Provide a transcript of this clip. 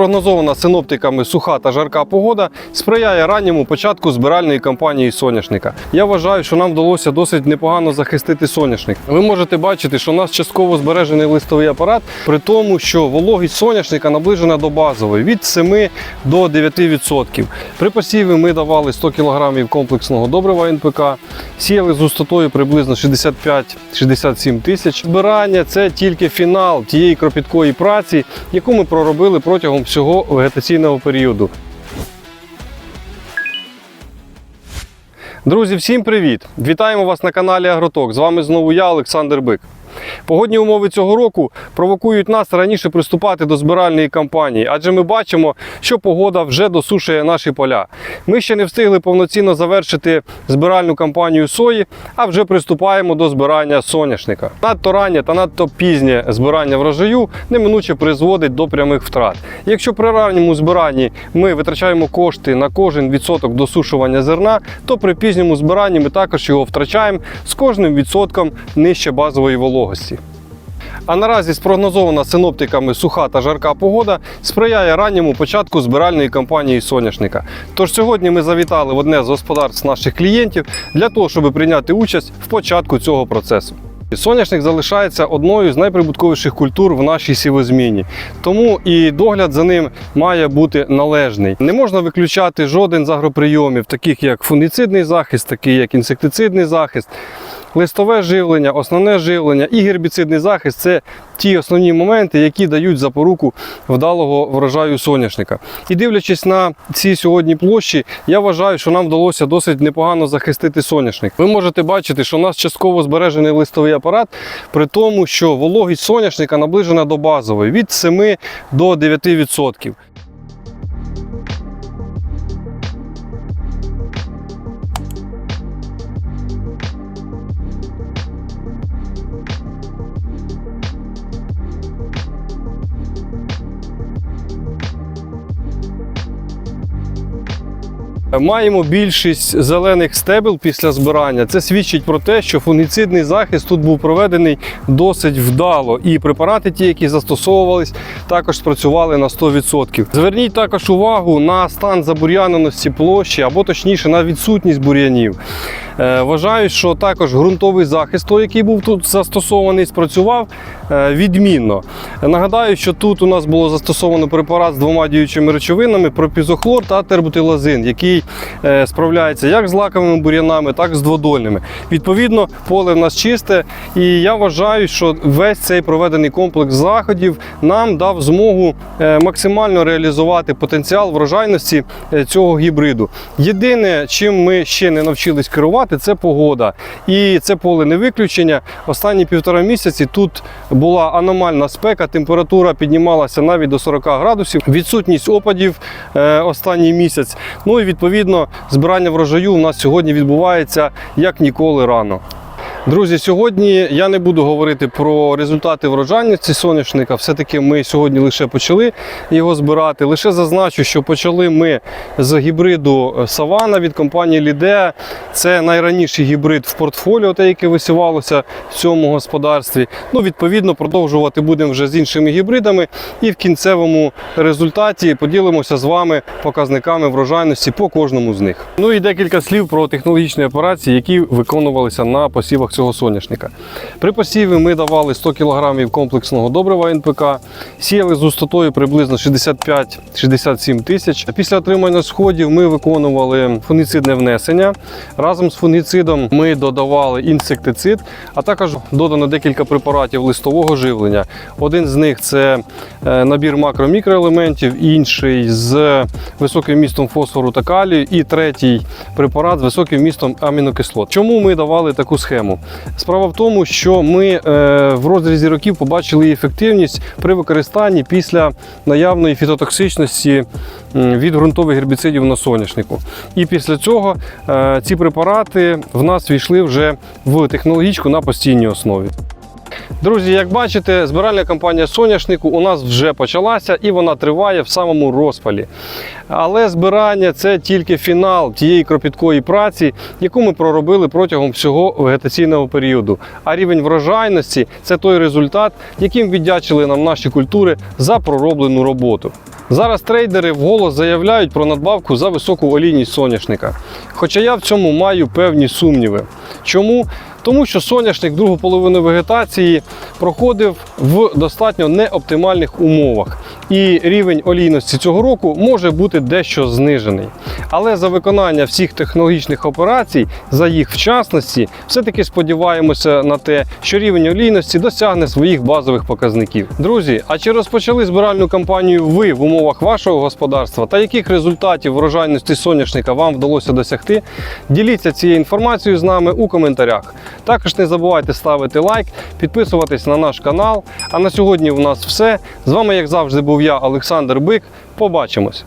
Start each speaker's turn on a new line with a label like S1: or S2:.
S1: Прогнозована синоптиками суха та жарка погода сприяє ранньому початку збиральної кампанії соняшника. Я вважаю, що нам вдалося досить непогано захистити соняшник. Ви можете бачити, що у нас частково збережений листовий апарат, при тому, що вологість соняшника наближена до базової від 7 до 9%. При посіві ми давали 100 кг комплексного добрива НПК, сіяли з густотою приблизно 65-67 тисяч. Збирання це тільки фінал тієї кропіткої праці, яку ми проробили протягом всього вегетаційного періоду. Друзі, всім привіт! Вітаємо вас на каналі Агроток. З вами знову я, Олександр Бик. Погодні умови цього року провокують нас раніше приступати до збиральної кампанії, адже ми бачимо, що погода вже досушує наші поля. Ми ще не встигли повноцінно завершити збиральну кампанію сої, а вже приступаємо до збирання соняшника. Надто раннє та надто пізнє збирання врожаю неминуче призводить до прямих втрат. Якщо при ранньому збиранні ми витрачаємо кошти на кожен відсоток досушування зерна, то при пізньому збиранні ми також його втрачаємо з кожним відсотком нижче базової вологості. А наразі спрогнозована синоптиками суха та жарка погода сприяє ранньому початку збиральної кампанії соняшника. Тож сьогодні ми завітали в одне з господарств наших клієнтів для того, щоб прийняти участь в початку цього процесу. Соняшник залишається одною з найприбутковіших культур в нашій сівозміні, тому і догляд за ним має бути належний. Не можна виключати жоден з агроприйомів, таких як фунгіцидний захист, такий як інсектицидний захист, листове живлення, основне живлення і гербіцидний захист це ті основні моменти, які дають запоруку вдалого врожаю соняшника. І дивлячись на ці сьогодні площі, я вважаю, що нам вдалося досить непогано захистити соняшник. Ви можете бачити, що у нас частково збережений листовий апарат, при тому, що вологість соняшника наближена до базової від 7 до 9%. Маємо більшість зелених стебел після збирання. Це свідчить про те, що фунгіцидний захист тут був проведений досить вдало. І препарати, ті, які застосовувались, також спрацювали на 100%. Зверніть також увагу на стан забур'яненості площі, або точніше на відсутність бур'янів. Е, Вважаю, що також ґрунтовий захист, той, який був тут застосований, спрацював е, відмінно. Нагадаю, що тут у нас було застосовано препарат з двома діючими речовинами пропізохлор та тербутилазин, який е, справляється як з лаковими бур'янами, так і з дводольними. Відповідно, поле в нас чисте, і я вважаю, що весь цей проведений комплекс заходів нам дав змогу максимально реалізувати потенціал врожайності цього гібриду. Єдине, чим ми ще не навчились керувати, це погода. І це поле не виключення. Останні півтора місяці тут була аномальна спека, температура піднімалася навіть до 40 градусів, відсутність опадів е, останній місяць. Ну і відповідно збирання врожаю у нас сьогодні відбувається як ніколи рано. Друзі, сьогодні я не буду говорити про результати врожайності соняшника. Все-таки ми сьогодні лише почали його збирати. Лише зазначу, що почали ми з гібриду Савана від компанії Ліде. Це найраніший гібрид в портфоліо, те, яке висівалося в цьому господарстві. Ну, відповідно, продовжувати будемо вже з іншими гібридами. І в кінцевому результаті поділимося з вами показниками врожайності по кожному з них. Ну і декілька слів про технологічні операції, які виконувалися на посівах цього соняшника. При посіві ми давали 100 кг комплексного добрива НПК, сіяли з густотою приблизно 65-67 тисяч. Після отримання сходів ми виконували фунгіцидне внесення. Разом з фунгіцидом ми додавали інсектицид, а також додано декілька препаратів листового живлення. Один з них це е, набір макро-мікроелементів, інший з високим містом фосфору та калію, і третій препарат з високим містом амінокислот. Чому ми давали таку схему? Справа в тому, що ми е, в розрізі років побачили ефективність при використанні після наявної фітотоксичності від ґрунтових гербіцидів на соняшнику. І після цього е, ці препарати в нас війшли вже в технологічку на постійній основі. Друзі, як бачите, збиральна кампанія соняшнику у нас вже почалася і вона триває в самому розпалі. Але збирання це тільки фінал тієї кропіткої праці, яку ми проробили протягом всього вегетаційного періоду. А рівень врожайності це той результат, яким віддячили нам наші культури за пророблену роботу. Зараз трейдери вголос заявляють про надбавку за високу олійність соняшника. Хоча я в цьому маю певні сумніви. Чому? Тому що соняшник другу половину вегетації проходив в достатньо неоптимальних умовах, і рівень олійності цього року може бути дещо знижений. Але за виконання всіх технологічних операцій, за їх вчасності, все-таки сподіваємося на те, що рівень олійності досягне своїх базових показників. Друзі, а чи розпочали збиральну кампанію ви в умовах вашого господарства та яких результатів врожайності соняшника вам вдалося досягти? Діліться цією інформацією з нами у коментарях. Також не забувайте ставити лайк, підписуватись на наш канал. А на сьогодні у нас все. З вами, як завжди, був я, Олександр Бик. Побачимось!